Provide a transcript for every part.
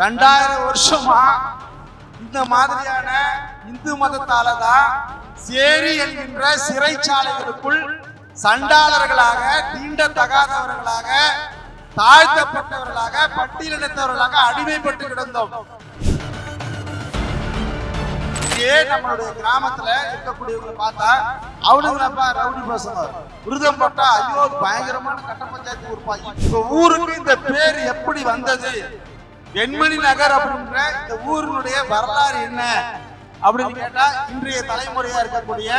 ரெண்டாயிரம் வருஷமா இந்த மாதிரியான இந்து மதத்தால தான் சேரி என்கின்ற சிறைச்சாலைகளுக்குள் சண்டாளர்களாக தீண்டத்தகாதவர்களாக தாழ்த்தப்பட்டவர்களாக பட்டியலினத்தவர்களாக அடிமைப்பட்டு கிடந்தோம். நம்மளுடைய கிராமத்துல இருக்கக்கூடியவங்களை பார்த்தா அவனுங்களப்பா ரவுடி பசங்க விருதம் போட்டா ஐயோ பயங்கரமான கட்ட பஞ்சாயத்து ஊர்ப்பா இப்ப ஊருக்கு இந்த பேர் எப்படி வந்தது? வெண்மணி நகர் அப்படின்ற இந்த ஊரினுடைய வரலாறு என்ன? அப்படின்னு கேட்டா இன்றைய தலைமுறையா இருக்கக்கூடிய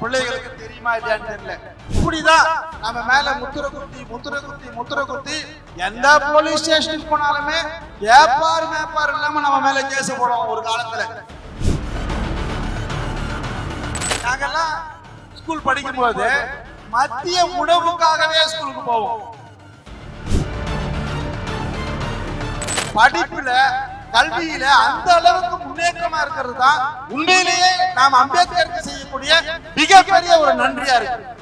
பிள்ளைகளுக்கு தெரியுமா இல்லையான்னு தெரியல. இப்படிதான் நம்ம மேல முத்திர குத்தி முத்திர குத்தி முத்திர குத்தி எந்த போலீஸ் ஸ்டேஷனுக்கு போனாலுமே ஏப்பார் மேப்பார் இல்லாம நம்ம மேல கேஸ் போடுவோம் ஒரு காலத்துல. நாங்கெல்லாம் ஸ்கூல் படிக்கும்போது மத்திய உணவுக்காகவே ஸ்கூலுக்கு போவோம். படிப்புல கல்வியில அந்த அளவுக்கு முன்னேற்றமா இருக்கிறது தான் உண்மையிலேயே நாம் அம்பேத்கருக்கு செய்யக்கூடிய மிகப்பெரிய ஒரு நன்றியா இருக்கு.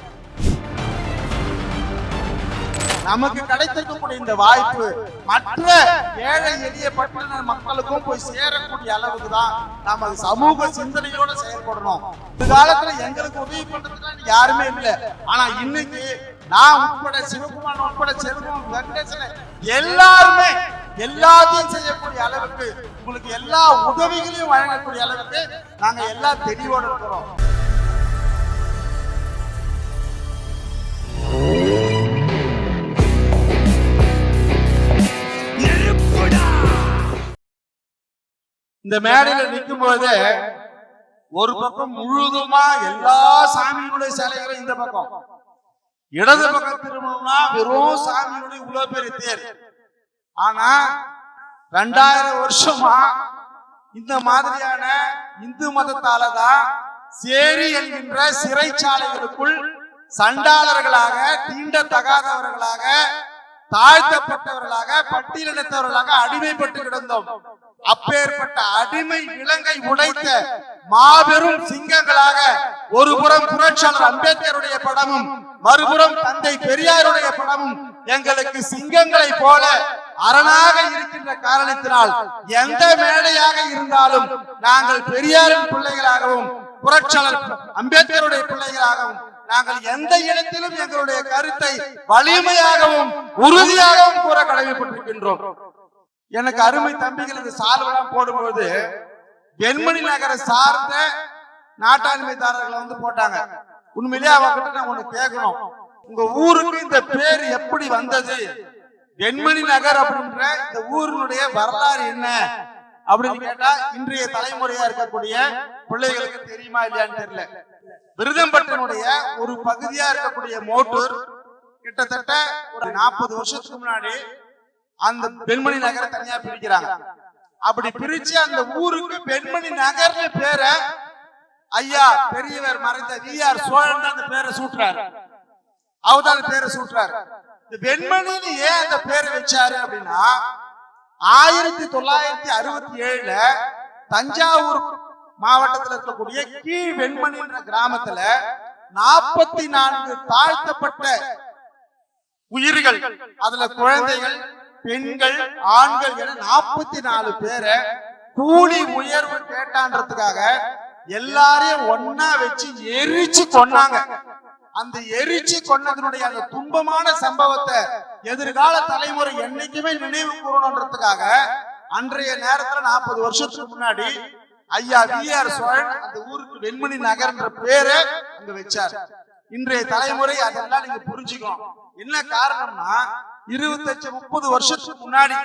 நமக்கு கிடைத்திருக்கக்கூடிய இந்த வாய்ப்பு மற்ற ஏழை எளிய பட்டியல மக்களுக்கும் போய் சேரக்கூடிய அளவுக்கு தான் நாம அது சமூக சிந்தனையோட செயல்படணும். இந்த காலத்துல எங்களுக்கு உதவி பண்றதுக்கு யாருமே இல்லை. ஆனா இன்னைக்கு நான் உட்பட சிவகுமார் உட்பட செல்வம் வெங்கடேசன் எல்லாருமே எல்லாத்தையும் செய்யக்கூடிய அளவுக்கு உங்களுக்கு எல்லா உதவிகளையும் வழங்கக்கூடிய அளவுக்கு நாங்க எல்லா தெளிவோடு இருக்கிறோம். இந்த மேடையில நிற்கும் போது ஒரு பக்கம் முழுதுமா எல்லா சாமியினுடைய சிலைகளும் இந்த பக்கம். இடது பக்கம் திரும்பணும்னா வெறும் சாமியினுடைய உலக பெரிய தேர். ஆனா ரெண்டாயிரம் வருஷமா இந்த மாதிரியான இந்து மதத்தால தான் சேரி என்கின்ற சிறைச்சாலைகளுக்குள் சண்டாளர்களாக தீண்டத்தகாதவர்களாக தாழ்த்தப்பட்டவர்களாக பட்டியலினத்தவர்களாக அடிமைப்பட்டு கிடந்தோம். அப்பேற்பட்ட அடிமை விலங்கை உடைத்த மாபெரும் சிங்கங்களாக ஒரு புறம் புரட்சியாளர் அம்பேத்கருடைய படமும் மறுபுறம் தந்தை பெரியாருடைய படமும் எங்களுக்கு சிங்கங்களை போல அரணாக இருக்கின்ற காரணத்தினால் எந்த மேடையாக இருந்தாலும் நாங்கள் பெரியாரின் பிள்ளைகளாகவும் புரட்சியாளர் அம்பேத்கருடைய பிள்ளைகளாகவும் நாங்கள் எந்த இடத்திலும் எங்களுடைய கருத்தை வலிமையாகவும் உறுதியாகவும் கூற கடமைப்பட்டிருக்கின்றோம். எனக்கு அருமை தம்பிகள் இந்த சால்வெல்லாம் போடும்போது வெண்மணி நகரை சார்ந்த நாட்டாண்மைதாரர்களை வந்து போட்டாங்க. உண்மையிலேயே அவகிட்ட நான் ஒண்ணு கேட்கணும். உங்க ஊருக்கு இந்த பேர் எப்படி வந்தது? வெண்மணி நகர் அப்படின்ற இந்த ஊரினுடைய வரலாறு என்ன? அப்படின்னு கேட்டா இன்றைய தலைமுறையா இருக்கக்கூடிய பிள்ளைகளுக்கு தெரியுமா இல்லையான்னு தெரியல. விருதம்பட்டினுடைய ஒரு பகுதியா இருக்கக்கூடிய மோட்டூர் கிட்டத்தட்ட ஒரு நாற்பது வருஷத்துக்கு முன்னாடி அந்த பெண்மணி நகரை தனியா பிரிக்கிறாங்க. அப்படி பிரிச்சு அந்த ஊருக்கு பெண்மணி நகர்னு பேரை ஐயா பெரியவர் மறைந்த வி ஆர் சோழன் அந்த பேரை சூட்டுறாரு. அவர் அந்த பேரை சூட்டுறாரு. இந்த வெண்மணின்னு ஏன் அந்த பேரை வச்சாரு அப்படின்னா ஆயிரத்தி தொள்ளாயிரத்தி அறுபத்தி ஏழுல தஞ்சாவூர் மாவட்டத்தில் இருக்கக்கூடிய கீழ் வெண்மணின்ற கிராமத்துல நாற்பத்தி நான்கு தாழ்த்தப்பட்ட உயிர்கள் அதுல குழந்தைகள் பெண்கள் ஆண்கள் என நாற்பத்தி நாலு பேரை கூலி உயர்வு கேட்டான்றதுக்காக எல்லாரையும் ஒன்னா வச்சு எரிச்சு சொன்னாங்க அந்த எரிச்சு கொன்னதனுடைய அந்த துன்பமான சம்பவத்தை எதிர்கால தலைமுறை என்னைக்குமே நினைவு கூறணுன்றதுக்காக அன்றைய நேரத்துல நாற்பது வருஷத்துக்கு முன்னாடி ஐயா வி ஆர் சோழன் அந்த ஊருக்கு வெண்மணி நகர்ன்ற பேரை அங்க வச்சார். இன்றைய தலைமுறை அதெல்லாம் நீங்க புரிஞ்சுக்கணும். என்ன காரணம்னா இருபத்தஞ்சு முப்பது வருஷத்துக்கு முன்னாடி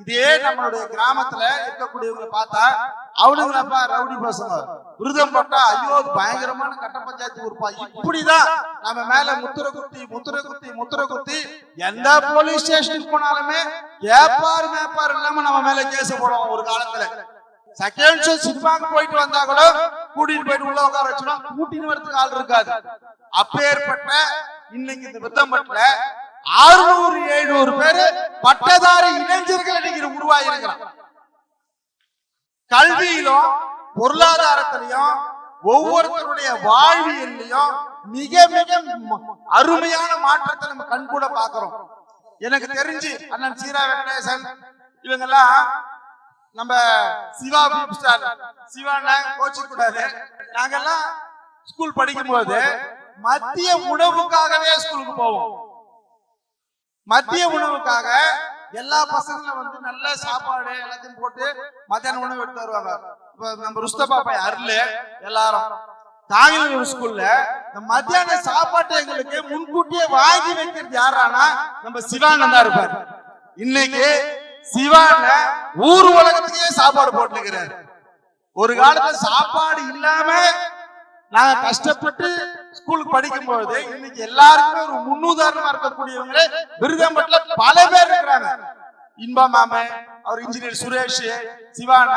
இதே நம்மளுடைய கிராமத்துல இருக்கக்கூடியவங்களை பார்த்தா அவனுங்களப்பா ரவுடி பசங்க. விருதம் போட்டா ஐயோ பயங்கரமான கட்ட பஞ்சாயத்து ஊர்ப்பா. இப்படிதான் நம்ம மேல முத்திர குத்தி முத்திர குத்தி முத்திர குத்தி எந்த போலீஸ் ஸ்டேஷனுக்கு போனாலுமே ஏப்பார் மேப்பார் இல்லாம நம்ம மேல கேஸ் போடுவோம் ஒரு காலத்துல. செகண்ட் ஷோ சினிமாக்கு போயிட்டு வந்தா கூட கூட்டிட்டு போயிட்டு உள்ள உட்கார வச்சோம் கூட்டின்னு வரதுக்கு ஆள் இருக்காது. அப்பேற்பட்ட இன்னைக்கு இந்த வித்தம்பட்டுல அறுநூறு எழுநூறு பேரு பட்டதாரி இளைஞர்கள் இன்னைக்கு உருவாகி கல்வியிலும் பொருளாதாரத்திலையும் ஒவ்வொருத்தருடைய வாழ்வியல்லையும் மிக மிக அருமையான மாற்றத்தை நம்ம கண்கூட பாக்குறோம் எனக்கு தெரிஞ்சு அண்ணன் சீரா வெங்கடேசன் இவங்கெல்லாம் நம்ம சிவா பீப் ஸ்டார் சிவானா கோச்சு கூடாது நாங்கெல்லாம் ஸ்கூல் படிக்கும் போது மத்திய உணவுக்காகவே ஸ்கூலுக்கு போவோம். மத்திய உணவுக்காக எல்லா பசங்களும் வந்து நல்ல சாப்பாடு எல்லாத்தையும் போட்டு மத்தியான உணவு எடுத்து வருவாங்க. இப்ப நம்ம ருஸ்தபா பையன் அருள் எல்லாரும். தாய்லாந்து ஸ்கூல்ல இந்த மத்தியான சாப்பாட்டை எங்களுக்கு முன்கூட்டியே வாங்கி வைக்கிறது யாரானா நம்ம சிவானந்தா இருப்பார். இன்னைக்கு சிவான ஊர் உலகத்துக்கே சாப்பாடு போட்டுக்கிறாரு ஒரு காலத்துல சாப்பாடு இல்லாம நாங்க கஷ்டப்பட்டு ஸ்கூலுக்கு படிக்கும் பொழுது இன்னைக்கு எல்லாருக்குமே ஒரு முன்னுதாரணமா இருக்கக்கூடியவங்க விருதம்பட்டில பல பேர் இருக்கிறாங்க. இன்பா மாம அவர் இன்ஜினியர் சுரேஷ் சிவான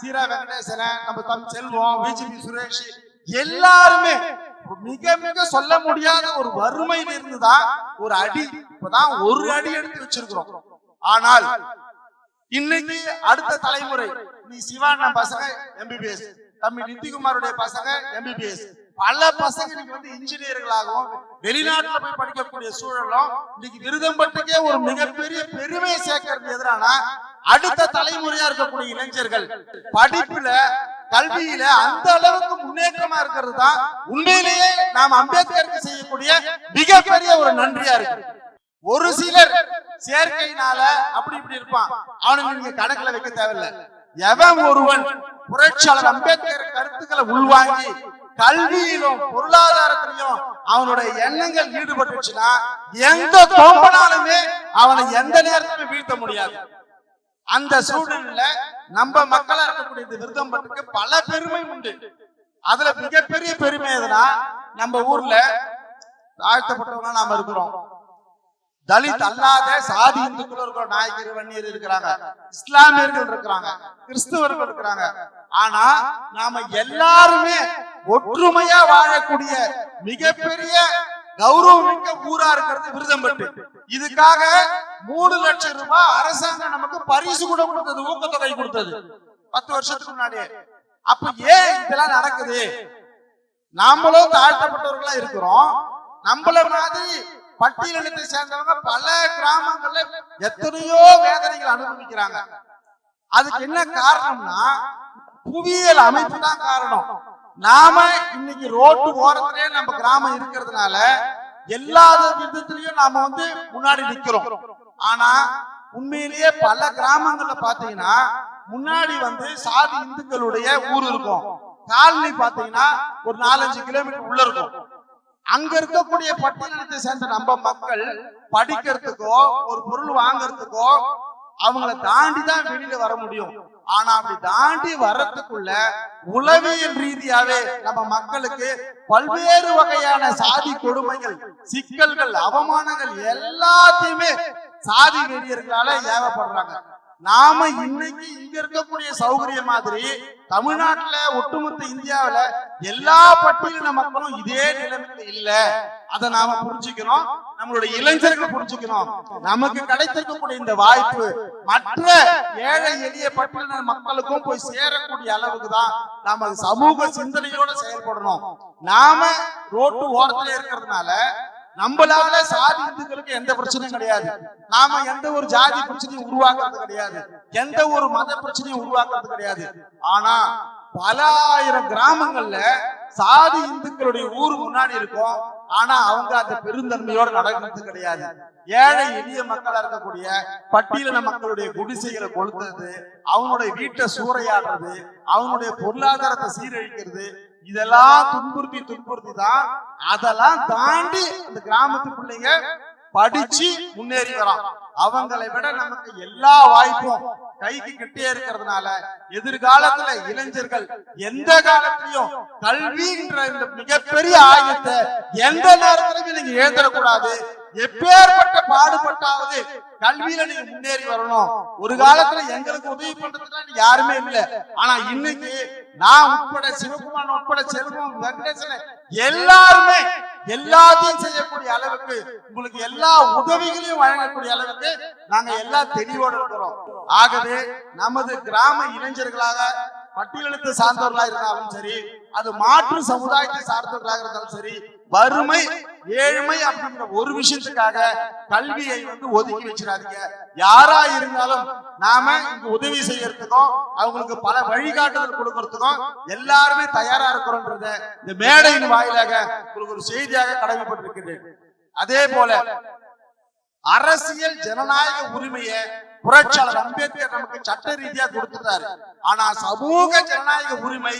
சீரா வெங்கடேசன் நம்ம தம் செல்வம் பிஜிபி சுரேஷ். எல்லாருமே மிக மிக சொல்ல முடியாத ஒரு வறுமையில இருந்துதான் ஒரு அடி இப்பதான் ஒரு அடி எடுத்து வச்சிருக்கிறோம். ஆனால் இன்னைக்கு அடுத்த தலைமுறை நீ சிவானா பசங்க எம்பிபிஎஸ் தம்பி நிதிக்குமாருடைய பசங்க எம்பிபிஎஸ் பல பசங்க இன்னைக்கு வந்து இன்ஜினியர்களாகவும் வெளிநாட்டுல போய் படிக்கக்கூடிய சூழலும் இன்னைக்கு விருதம்பட்டுக்கே ஒரு மிகப்பெரிய பெருமையை சேர்க்கறது எதிரான அடுத்த தலைமுறையா இருக்கக்கூடிய இளைஞர்கள் படிப்புல கல்வியில அந்த அளவுக்கு முன்னேற்றமா இருக்கிறது தான் உண்மையிலேயே நாம் அம்பேத்கருக்கு செய்யக்கூடிய மிகப்பெரிய ஒரு நன்றியா இருக்கு. ஒரு சிலர் சேர்க்கையினால அப்படி இப்படி இருப்பான். அவனுக்கு நீங்க கணக்குல வைக்க தேவையில்ல. எவன் ஒருவன் புரட்சியாளர் அம்பேத்கர் கருத்துக்களை உள்வாங்கி கல்வியிலும் பொருளாதாரத்திலையும் அவனுடைய எண்ணங்கள் ஈடுபட்டுச்சுன்னா எந்த கோம்பனாலுமே அவனை எந்த நேரத்திலும் வீழ்த்த முடியாது. அந்த சூழ்நிலையில நம்ம மக்களா இருக்கக்கூடிய இந்த விருதம்பட்டுக்கு பல பெருமை உண்டு. அதுல மிகப்பெரிய பெருமை எதுனா நம்ம ஊர்ல தாழ்த்தப்பட்டவங்க நாம இருக்கிறோம். தலித் அல்லாத சாதி இந்துக்கள் இருக்கிறோம் நாயக்கர் வன்னியர் இருக்கிறாங்க. இஸ்லாமியர்கள் இருக்கிறாங்க. கிறிஸ்தவர்கள் இருக்கிறாங்க. ஆனா நாம எல்லாருமே ஒற்றுமையா வாழக்கூடிய மிகப்பெரிய கௌரவமிக்க ஊரா இருக்கிறது விருதம்பட்டு. இதுக்காக மூணு லட்சம் ரூபாய் அரசாங்கம் நமக்கு பரிசு கூட கொடுத்தது ஊக்கத்தொகை கொடுத்தது. பத்து வருஷத்துக்கு முன்னாடியே. அப்ப ஏன் இதெல்லாம் நடக்குது? நாமளும் தாழ்த்தப்பட்டவர்களா இருக்கிறோம். நம்மள மாதிரி பட்டியலினத்தை சேர்ந்தவங்க பல கிராமங்கள்ல எத்தனையோ வேதனைகள் அனுபவிக்கிறாங்க. அதுக்கு என்ன காரணம்னா புவியியல் அமைப்பு தான் காரணம். நாம இன்னைக்கு ரோட்டு ஓரத்திலே நம்ம கிராமம் இருக்கிறதுனால எல்லா விதத்திலையும் நாம வந்து முன்னாடி நிக்கிறோம். ஆனா உண்மையிலேயே பல கிராமங்கள்ல பாத்தீங்கன்னா முன்னாடி வந்து சாதி இந்துக்களுடைய ஊர் இருக்கும். காலனி பாத்தீங்கன்னா ஒரு நாலஞ்சு கிலோமீட்டர் உள்ள இருக்கும். அங்க இருக்கக்கூடிய பட்டியலத்தை சேர்ந்த நம்ம மக்கள் படிக்கிறதுக்கோ ஒரு பொருள் வாங்குறதுக்கோ அவங்கள தாண்டி தான் வெளியில வர முடியும். ஆனா அப்படி தாண்டி வர்றதுக்குள்ள உளவியல் ரீதியாவே நம்ம மக்களுக்கு பல்வேறு வகையான சாதி கொடுமைகள் சிக்கல்கள் அவமானங்கள் எல்லாத்தையுமே சாதி வெறியர்களால ஏவப்படுறாங்க. நாம இன்னைக்கு இங்க இருக்கக்கூடிய சௌகரியம் மாதிரி தமிழ்நாட்டுல ஒட்டுமொத்த இந்தியாவில எல்லா பட்டியலின மக்களும் இதே நிலைமையில இல்ல. அதை நாம புரிஞ்சுக்கணும். நம்மளுடைய இளைஞர்கள் புரிஞ்சுக்கணும். நமக்கு கிடைத்திருக்கக்கூடிய இந்த வாய்ப்பு மற்ற ஏழை எளிய பட்டியலின மக்களுக்கும் போய் சேரக்கூடிய அளவுக்கு தான் நாம சமூக சிந்தனையோட செயல்படணும். நாம ரோட்டு ஓரத்துல இருக்கிறதுனால நம்மளால சாதி இந்துக்களுக்கு எந்த பிரச்சனையும் கிடையாது. நாம எந்த ஒரு ஜாதி பிரச்சனையும் உருவாக்குறது கிடையாது. எந்த ஒரு மத பிரச்சனையும் உருவாக்குறது கிடையாது. ஆனா பல ஆயிரம் கிராமங்கள்ல சாதி இந்துக்களுடைய ஊர் முன்னாடி இருக்கும். ஆனா அவங்க அந்த பெருந்தன்மையோட நடக்கிறது கிடையாது. ஏழை எளிய மக்களா இருக்கக்கூடிய பட்டியலின மக்களுடைய குடிசைகளை கொளுத்துறது அவங்களுடைய வீட்டை சூறையாடுறது அவங்களுடைய பொருளாதாரத்தை சீரழிக்கிறது இதெல்லாம் துன்புறுத்தி துன்புறுத்தி தான் அதெல்லாம் தாண்டி அந்த கிராமத்து பிள்ளைங்க படிச்சு முன்னேறி வரான் அவங்களை விட நமக்கு எல்லா வாய்ப்பும் கைக்கு கிட்டே இருக்கிறதுனால எதிர்காலத்துல இளைஞர்கள் எந்த காலத்திலையும் கல்வின்ற இந்த மிகப்பெரிய ஆயுதத்தை எந்த நேரத்திலையும் நீங்க இழந்துடக்கூடாது எப்பேற்பட்ட பாடுபட்டாவது கல்வியில நீங்க முன்னேறி வரணும். ஒரு காலத்துல எங்களுக்கு உதவி பண்றதுக்கு யாருமே இல்ல. ஆனா இன்னைக்கு நான் உட்பட சிவகுமார் உட்பட செல்வம் வெங்கடேசன் எல்லாருமே எல்லாத்தையும் செய்யக்கூடிய அளவுக்கு உங்களுக்கு எல்லா உதவிகளையும் வழங்கக்கூடிய அளவுக்கு நாங்க எல்லா தெளிவோடு இருக்கிறோம். ஆகவே நமது கிராம இளைஞர்களாக பட்டியலுக்கு சார்ந்தவர்களாக இருந்தாலும் சரி அது மாற்று சமுதாயத்தை சார்ந்தவர்களாக இருந்தாலும் சரி வறுமை ஏழ்மை அப்படிங்கிற ஒரு விஷயத்துக்காக கல்வியை வந்து ஒதுக்கி வச்சிடாதீங்க. யாரா இருந்தாலும் நாம இங்க உதவி செய்யறதுக்கும் அவங்களுக்கு பல வழிகாட்டுதல் கொடுக்கறதுக்கும் எல்லாருமே தயாரா இருக்கிறோன்றத இந்த மேடையின் வாயிலாக உங்களுக்கு ஒரு செய்தியாக கடமைப்பட்டிருக்கிறேன் அதே போல அரசியல் ஜனநாயக உரிமையை புரட்சியாளர் அம்பேத்கர் நமக்கு சட்ட ரீதியா கொடுத்துட்டாரு. ஆனா சமூக ஜனநாயக உரிமை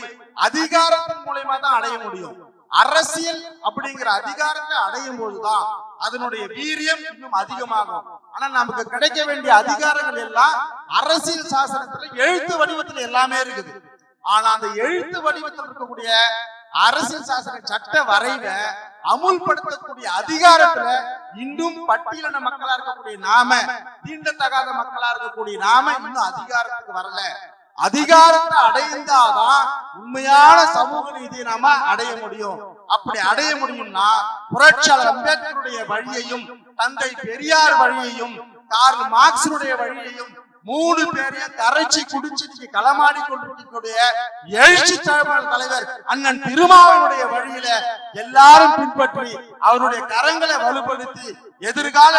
அதிகாரத்தின் மூலயமா தான் அடைய முடியும். அரசியல் அப்படிங்கிற அதிகாரத்தை அடையும் போதுதான் அதனுடைய வீரியம் இன்னும் அதிகமாகும். ஆனா நமக்கு கிடைக்க வேண்டிய அதிகாரங்கள் எல்லாம் அரசியல் சாசனத்துல எழுத்து வடிவத்துல எல்லாமே இருக்குது. ஆனா அந்த எழுத்து வடிவத்தில் இருக்கக்கூடிய அரசியல் சாசன சட்ட வரைவை அமுல்படுத்தக்கூடிய அதிகாரத்துல இன்னும் பட்டியலின மக்களா இருக்கக்கூடிய நாம தீண்டத்தகாத மக்களா இருக்கக்கூடிய நாம இன்னும் அதிகாரத்துக்கு வரல. அதிகாரத்தை அடைந்தாதான் உண்மையான சமூக நீதியை நாம அடைய முடியும். அப்படி அடைய முடியும்னா புரட்சியாளர் அம்பேத்கருடைய வழியையும் தந்தை பெரியார் வழியையும் கார்ல் மார்க்ஸினுடைய வழியையும் மூணு பேரையும் கரைச்சி குடிச்சு நீங்க களமாடி கொண்டிருக்கக்கூடிய எழுச்சி தலைவர் தலைவர் அண்ணன் திருமாவனுடைய வழியில எல்லாரும் பின்பற்றி அவருடைய கரங்களை வலுப்படுத்தி எதிர்கால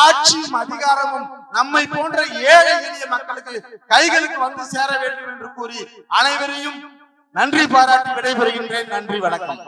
ஆட்சியும் அதிகாரமும் நம்மை போன்ற ஏழை எளிய மக்களுக்கு கைகளுக்கு வந்து சேர வேண்டும் என்று கூறி அனைவரையும் நன்றி பாராட்டி விடைபெறுகின்றேன். நன்றி வணக்கம்.